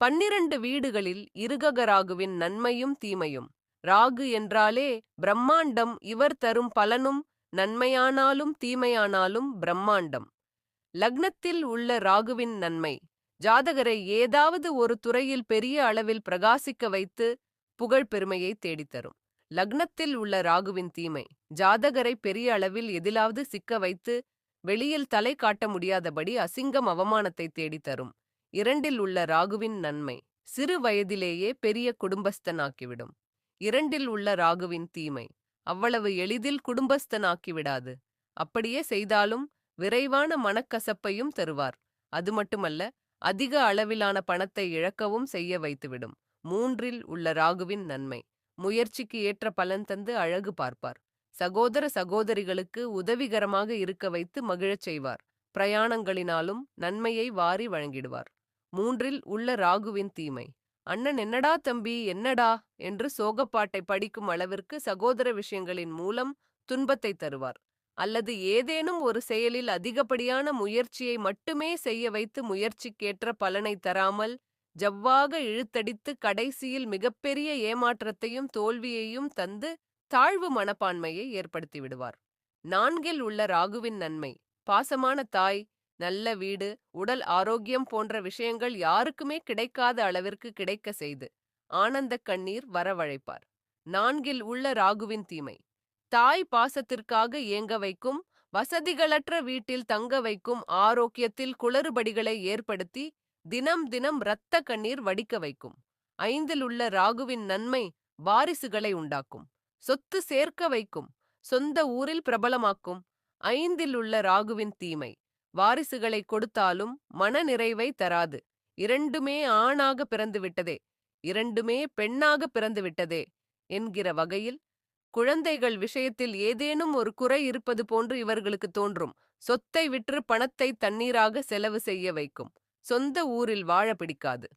பன்னிரண்டு வீடுகளில் இருகக ராகுவின் நன்மையும் தீமையும். ராகு என்றாலே பிரம்மாண்டம் இவர் தரும் பலனும் நன்மையானாலும் தீமையானாலும் பிரம்மாண்டம். லக்னத்தில் உள்ள ராகுவின் நன்மை. ஜாதகரை ஏதாவது ஒரு துறையில் பெரிய அளவில் பிரகாசிக்க வைத்து புகழ் பெருமையை தேடித்தரும். லக்னத்தில் உள்ள ராகுவின் தீமை. ஜாதகரை பெரிய அளவில் எதிலாவது சிக்க வைத்து வெளியில் தலை காட்ட முடியாதபடி அசிங்கம் அவமானத்தை தேடித்தரும். இரண்டில் உள்ள ராகுவின் நன்மை சிறு வயதிலேயே பெரிய குடும்பஸ்தனாக்கிவிடும். இரண்டில் உள்ள ராகுவின் தீமை அவ்வளவு எளிதில் குடும்பஸ்தனாக்கிவிடாது. அப்படியே செய்தாலும் விரைவான மனக்கசப்பையும் தருவார். அது மட்டுமல்ல அதிக அளவிலான பணத்தை இழக்கவும் செய்ய வைத்துவிடும். மூன்றில் உள்ள ராகுவின் நன்மை முயற்சிக்கு ஏற்ற பலன் தந்து அழகு பார்ப்பார். சகோதர சகோதரிகளுக்கு உதவிகரமாக இருக்க வைத்து மகிழச் செய்வார். பிரயாணங்களினாலும் நன்மையை வாரி வழங்கிடுவார். மூன்றில் உள்ள ராகுவின் தீமை. அண்ணன் என்னடா தம்பி என்னடா? என்று சோகப்பாட்டை படிக்கும் அளவிற்கு சகோதர விஷயங்களின் மூலம் துன்பத்தை தருவார். அல்லது ஏதேனும் ஒரு செயலில் அதிகப்படியான முயற்சியை மட்டுமே செய்ய வைத்து முயற்சிக்கேற்ற பலனை தராமல் ஜவ்வாக இழுத்தடித்து கடைசியில் மிகப்பெரிய ஏமாற்றத்தையும் தோல்வியையும் தந்து தாழ்வு மனப்பான்மையை ஏற்படுத்தி விடுவார். நான்கில் உள்ள ராகுவின் நன்மை. பாசமான தாய் நல்ல வீடு உடல் ஆரோக்கியம் போன்ற விஷயங்கள் யாருக்குமே கிடைக்காத அளவிற்கு கிடைக்க செய்து ஆனந்த கண்ணீர் வரவழைப்பார். நான்கில் உள்ள ராகுவின் தீமை. தாய் பாசத்திற்காக ஏங்க வைக்கும் வசதிகளற்ற வீட்டில் தங்க வைக்கும் ஆரோக்கியத்தில் குளறுபடிகளை ஏற்படுத்தி தினம் தினம் இரத்த கண்ணீர் வடிக்க வைக்கும். ஐந்தில் உள்ள ராகுவின் நன்மை வாரிசுகளை உண்டாக்கும். சொத்து சேர்க்க வைக்கும். சொந்த ஊரில் பிரபலமாக்கும். ஐந்தில் உள்ள ராகுவின் தீமை. வாரிசுகளை கொடுத்தாலும் மன நிறைவை தராது. இரண்டுமே ஆணாக பிறந்துவிட்டதே இரண்டுமே பெண்ணாக பிறந்துவிட்டதே என்கிற வகையில் குழந்தைகள் விஷயத்தில் ஏதேனும் ஒரு குறை இருப்பது போன்று இவர்களுக்கு தோன்றும். சொத்தை விற்று பணத்தை தண்ணீராக செலவு செய்ய வைக்கும். சொந்த ஊரில் வாழ பிடிக்காது.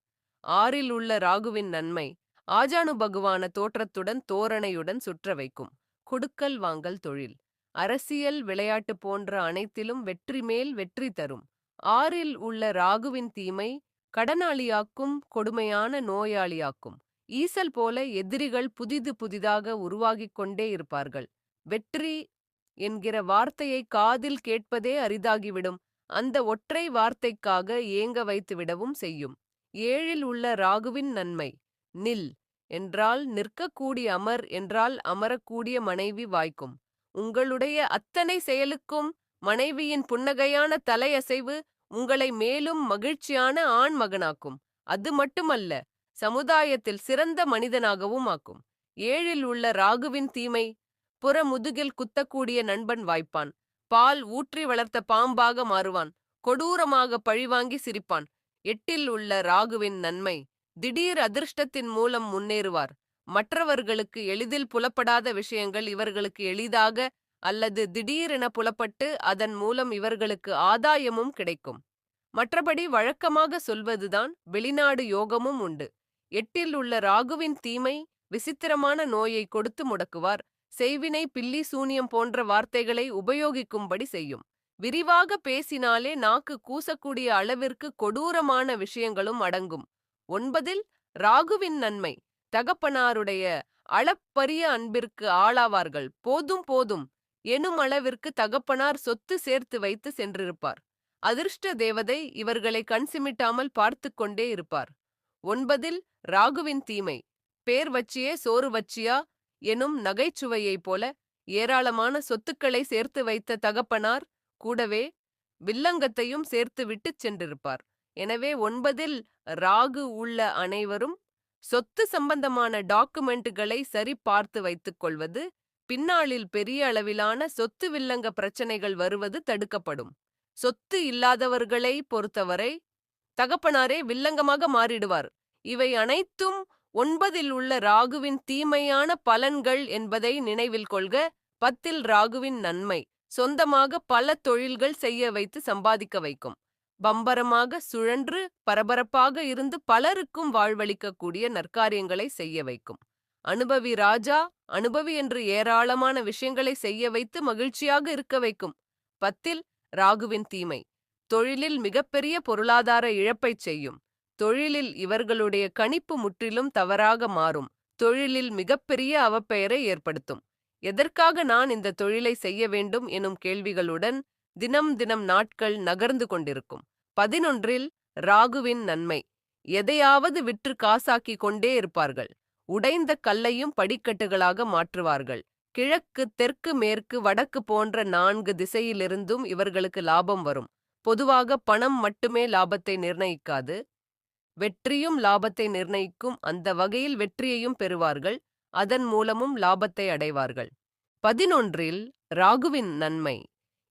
ஆறில் உள்ள ராகுவின் நன்மை ஆஜானு பகுவான தோற்றத்துடன் தோரணையுடன் சுற்ற வைக்கும். குடுக்கல் வாங்கல் தொழில். அரசியல் விளையாட்டு போன்ற அனைத்திலும் வெற்றி மேல் வெற்றி தரும். ஆறில் உள்ள ராகுவின் தீமை கடனாளியாக்கும் கொடுமையான நோயாளியாக்கும். ஈசல் போல எதிரிகள் புதிது புதிதாக உருவாகிக் கொண்டே இருப்பார்கள். வெற்றி என்கிற வார்த்தையை காதில் கேட்பதே அரிதாகிவிடும். அந்த ஒற்றை வார்த்தைக்காக ஏங்க வைத்துவிடவும் செய்யும். ஏழில் உள்ள ராகுவின் நன்மை நில் என்றால் நிற்கக்கூடிய அமர் என்றால் அமரக்கூடிய மனைவி வாய்க்கும். உங்களுடைய அத்தனை செயலுக்கும் மனைவியின் புன்னகையான தலையசைவு உங்களை மேலும் மகிழ்ச்சியான ஆண் மகனாக்கும். அது மட்டுமல்ல சமுதாயத்தில் சிறந்த மனிதனாகவும் ஆக்கும். ஏழில் உள்ள ராகுவின் தீமை புற முதுகில் குத்தக்கூடிய நண்பன் வாய்ப்பான். பால் ஊற்றி வளர்த்த பாம்பாக மாறுவான். கொடூரமாக பழிவாங்கி சிரிப்பான். எட்டில் உள்ள ராகுவின் நன்மை திடீர் அதிர்ஷ்டத்தின் மூலம் முன்னேறுவார். மற்றவர்களுக்கு எளிதில் புலப்படாத விஷயங்கள் இவர்களுக்கு எளிதாக அல்லது திடீரென புலப்பட்டு அதன் மூலம் இவர்களுக்கு ஆதாயமும் கிடைக்கும். மற்றபடி வழக்கமாக சொல்வதுதான் வெளிநாடு யோகமும் உண்டு. எட்டில் உள்ள ராகுவின் தீமை விசித்திரமான நோயை கொடுத்து முடக்குவார். செய்வினை பில்லி சூனியம் போன்ற வார்த்தைகளை உபயோகிக்கும்படி செய்யும். விரிவாக பேசினாலே நாக்கு கூசக்கூடிய அளவிற்கு கொடூரமான விஷயங்களும் அடங்கும். ஒன்பதில் ராகுவின் நன்மை. தகப்பனாருடைய அளப்பரிய அன்பிற்கு ஆளாவார்கள். போதும் போதும் எனும் அளவிற்கு தகப்பனார் சொத்து சேர்த்து வைத்து சென்றிருப்பார். அதிர்ஷ்ட தேவதை இவர்களை கண் சிமிட்டாமல் பார்த்து கொண்டே இருப்பார். ஒன்பதில் ராகுவின் தீமை. பேர் வச்சியே சோறு வச்சியா எனும் நகைச்சுவையைப் போல ஏராளமான சொத்துக்களை சேர்த்து வைத்த தகப்பனார் கூடவே வில்லங்கத்தையும் சேர்த்து விட்டுச் சென்றிருப்பார். எனவே ஒன்பதில் ராகு உள்ள அனைவரும் சொத்து சம்பந்தமான டாக்குமெண்ட்டுகளை சரி பார்த்து வைத்துக் கொள்வது பின்னாளில் பெரிய அளவிலான சொத்து வில்லங்க பிரச்சனைகள் வருவது தடுக்கப்படும். சொத்து இல்லாதவர்களை பொறுத்தவரை தகப்பனாரே வில்லங்கமாக மாறிடுவார். இவை அனைத்தும் ஒன்பதில் உள்ள ராகுவின் தீமையான பலன்கள் என்பதை நினைவில் கொள்க. பத்தில் ராகுவின் நன்மை சொந்தமாக பல தொழில்கள் செய்ய வைத்து சம்பாதிக்க வைக்கும். பம்பரமாக சுழன்று பரபரப்பாக இருந்து பலருக்கும் வாழ்வளிக்கக்கூடிய நற்காரியங்களை செய்ய வைக்கும். அனுபவி ராஜா அனுபவி என்று ஏராளமான விஷயங்களை செய்ய வைத்து மகிழ்ச்சியாக இருக்க வைக்கும். பத்தில் ராகுவின் தீமை. தொழிலில் மிகப்பெரிய பொருளாதார இழப்பைச் செய்யும். தொழிலில் இவர்களுடைய கணிப்பு முற்றிலும் தவறாக மாறும். தொழிலில் மிகப்பெரிய அவப்பெயரை ஏற்படுத்தும். எதற்காக நான் இந்த தொழிலை செய்ய வேண்டும்? எனும் கேள்விகளுடன் தினம் தினம் நாட்கள் நகர்ந்து கொண்டிருக்கும். பதினொன்றில் ராகுவின் நன்மை. எதையாவது விற்று காசாக்கிக் கொண்டே இருப்பார்கள். உடைந்த கல்லையும் படிக்கட்டுகளாக மாற்றுவார்கள். கிழக்கு தெற்கு மேற்கு வடக்கு போன்ற நான்கு திசையிலிருந்தும் இவர்களுக்கு லாபம் வரும். பொதுவாக பணம் மட்டுமே லாபத்தை நிர்ணயிக்காது. வெற்றியும் லாபத்தை நிர்ணயிக்கும் அந்த வகையில் வெற்றியையும் பெறுவார்கள். அதன் மூலமும் லாபத்தை அடைவார்கள். பதினொன்றில் ராகுவின் நன்மை.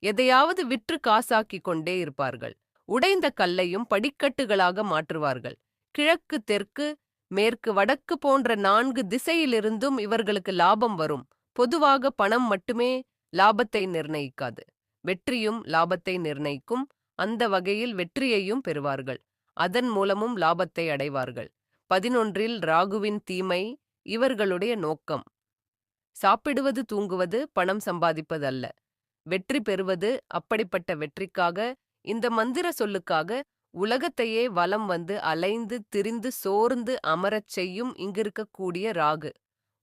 எதையாவது விற்று காசாக்கிக் கொண்டே இருப்பார்கள். உடைந்த கல்லையும் படிக்கட்டுகளாக மாற்றுவார்கள். கிழக்கு தெற்கு மேற்கு வடக்கு போன்ற நான்கு திசையிலிருந்தும் இவர்களுக்கு லாபம் வரும். பொதுவாக பணம் மட்டுமே லாபத்தை நிர்ணயிக்காது. வெற்றியும் லாபத்தை நிர்ணயிக்கும். அந்த வகையில் வெற்றியையும் பெறுவார்கள். அதன் மூலமும் லாபத்தை அடைவார்கள். பதினொன்றில் ராகுவின் தீமை இவர்களுடைய நோக்கம். சாப்பிடுவது தூங்குவது பணம் சம்பாதிப்பது அல்ல வெற்றி பெறுவது அப்படிப்பட்ட வெற்றிக்காக இந்த மந்திர சொல்லுக்காக உலகத்தையே வலம் வந்து அலைந்து திரிந்து சோர்ந்து அமரச் செய்யும் இங்கிருக்கக்கூடிய ராகு.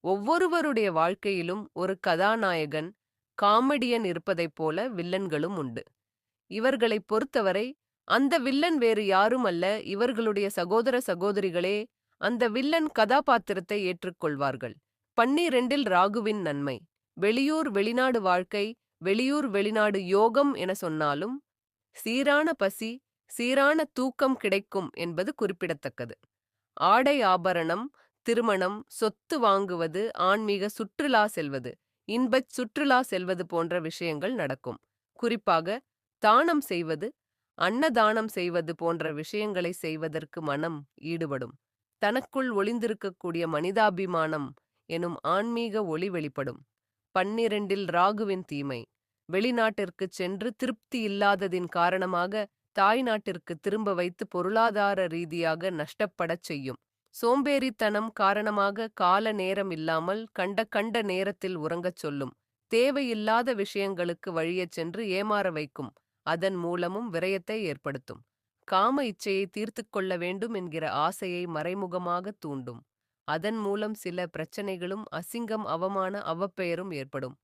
ஒவ்வொருவருடைய வாழ்க்கையிலும் ஒரு கதாநாயகன் காமெடியன் இருப்பதைப் போல வில்லன்களும் உண்டு. இவர்களைப் பொறுத்தவரை அந்த வில்லன் வேறு யாரும் அல்ல இவர்களுடைய சகோதர சகோதரிகளே அந்த வில்லன் கதாபாத்திரத்தை ஏற்றுக்கொள்வார்கள். பன்னிரெண்டில் ராகுவின் நன்மை. வெளியூர் வெளிநாடு வாழ்க்கை வெளியூர் வெளிநாடு யோகம் என சொன்னாலும் சீரான பசி சீரான தூக்கம் கிடைக்கும் என்பது குறிப்பிடத்தக்கது. ஆடை ஆபரணம் திருமணம் சொத்து வாங்குவது ஆன்மீக சுற்றுலா செல்வது இன்பச் சுற்றுலா செல்வது போன்ற விஷயங்கள் நடக்கும். குறிப்பாக தானம் செய்வது அன்னதானம் செய்வது போன்ற விஷயங்களை செய்வதற்கு மனம் ஈடுபடும். தனக்குள் ஒளிந்திருக்கக்கூடிய மனிதாபிமானம் எனும் ஆன்மீக ஒளி வெளிப்படும். பன்னிரண்டில் ராகுவின் தீமை. வெளிநாட்டிற்குச் சென்று திருப்தி இல்லாததின் காரணமாக தாய்நாட்டிற்கு திரும்ப வைத்து பொருளாதார ரீதியாக நஷ்டப்படச் செய்யும். சோம்பேறித்தனம் காரணமாக கால நேரம் இல்லாமல் கண்ட கண்ட நேரத்தில் உறங்கச் சொல்லும். தேவையில்லாத விஷயங்களுக்கு வழியச் சென்று ஏமாற வைக்கும். அதன் மூலமும் விரயத்தை ஏற்படுத்தும். காம இச்சையை தீர்த்து கொள்ள வேண்டும் என்கிற ஆசையை மறைமுகமாக தூண்டும். அதன் மூலம் சில பிரச்சனைகளும் அசிங்கம் அவமான அவப்பெயரும் ஏற்படும்.